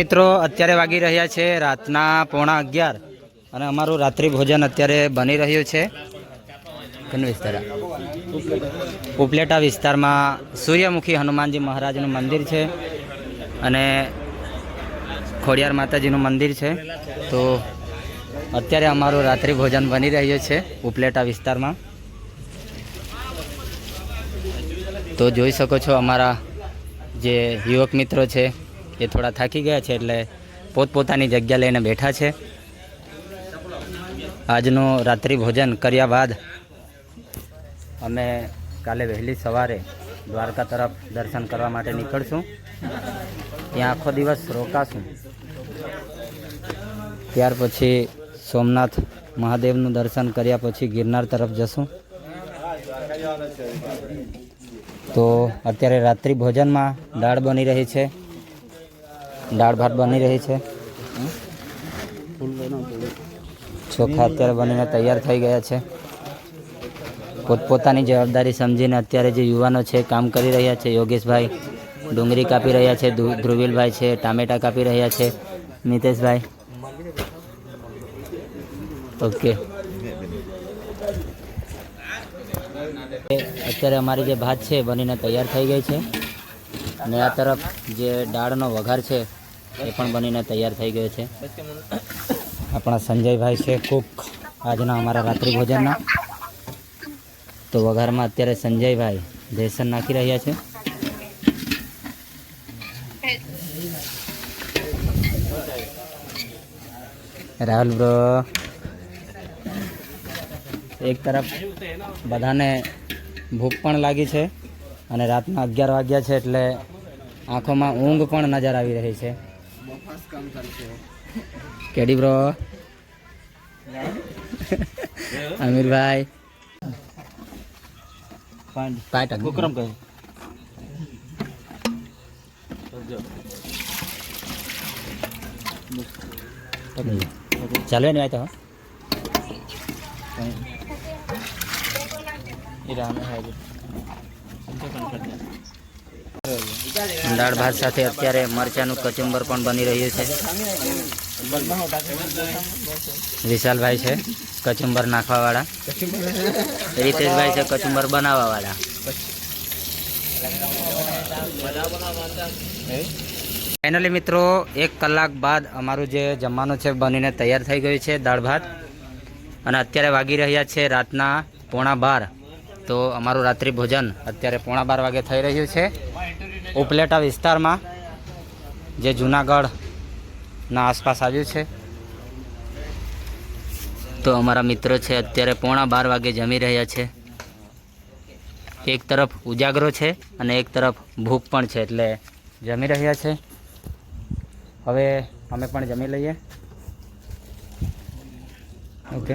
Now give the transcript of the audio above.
મિત્રો, અત્યારે વાગી રહ્યા છે રાતના પોણા અગિયાર અને અમારું રાત્રિ ભોજન અત્યારે બની રહ્યું છે. ઉપલેટા વિસ્તારમાં સૂર્યમુખી હનુમાનજી મહારાજનું મંદિર છે અને ખોડિયાર માતાજીનું મંદિર છે. તો અત્યારે અમારું રાત્રિ ભોજન બની રહ્યું છે ઉપલેટા વિસ્તારમાં. તો જોઈ શકો છો અમારા જે યુવક મિત્રો છે એ થોડા થાકી ગયા છે એટલે પોતપોતાની જગ્યા લઈને બેઠા છે. આજનું રાત્રિ ભોજન કર્યા બાદ અમે કાલે વહેલી સવારે દ્વારકા તરફ દર્શન કરવા માટે નીકળશું. ત્યાં આખો દિવસ રોકાશું. ત્યાર પછી સોમનાથ મહાદેવનું દર્શન કર્યા પછી ગિરનાર તરફ જશું. તો અત્યારે રાત્રિ ભોજનમાં દાળ બની રહી છે. દાળ ભાત બની રહી છે. ચોખા અત્યારે બનીને તૈયાર થઈ ગયા છે. પોતપોતાની જવાબદારી સમજીને અત્યારે જે યુવાનો છે, કામ કરી રહ્યા છે, યોગેશભાઈ ડુંગળી કાપી રહ્યા છે, ધ્રુ- ધ્રુવીલભાઈ છે, ટામેટા કાપી રહ્યા છે. મિતેશભાઈ ઓકે. અત્યારે અમારી જે ભાત છે બનીને તૈયાર થઈ ગઈ છે. અને આ તરફ જે દાળનો વઘાર છે, એ પણ બનીને તૈયાર થઈ ગયો છે. આપણા સંજયભાઈ છે કુક, આજના અમારા રાત્રિ ભોજનના. તો વઘારમાં અત્યારે સંજયભાઈ બેસન નાખી રહ્યા છે. રાહુલ બ્રો, એક તરફ બધાને ભૂખ પણ લાગી છે અને રાતના અગિયાર વાગ્યા છે એટલે આંખોમાં ઊંઘ પણ નજર આવી રહી છે. KD bro Amirbhai. પાટ વિક્રમ કહે. ચાલો ને તો દાળ ભાત સાથે અત્યારે મરચાનું કચુંબર પણ બની રહ્યું છે. વિશાલભાઈ છે કચુંબર નાખવાવાળા. રીતેશભાઈ છે કચુંબર બનાવવાવાળા. ફાઇનલી મિત્રો, એક કલાક બાદ અમારું જે જમવાનું છે બનીને તૈયાર થઈ ગયું છે દાળ ભાત. અને અત્યારે વાગી રહ્યા છે રાતના પોણા બાર. તો અમારું રાત્રિ ભોજન અત્યારે પોણા બાર વાગે થઈ રહ્યું છે. ઉપલેટા વિસ્તારમાં, જે જુનાગઢના આસપાસ આવ્યું છે. તો અમારા મિત્રો છે, અત્યારે પોણા બાર વાગે જમી રહ્યા છે. એક તરફ ઉજાગરો છે અને એક તરફ ભૂખ પણ છે, એટલે જમી રહ્યા છે. હવે અમે પણ જમી લઈએ. ઓકે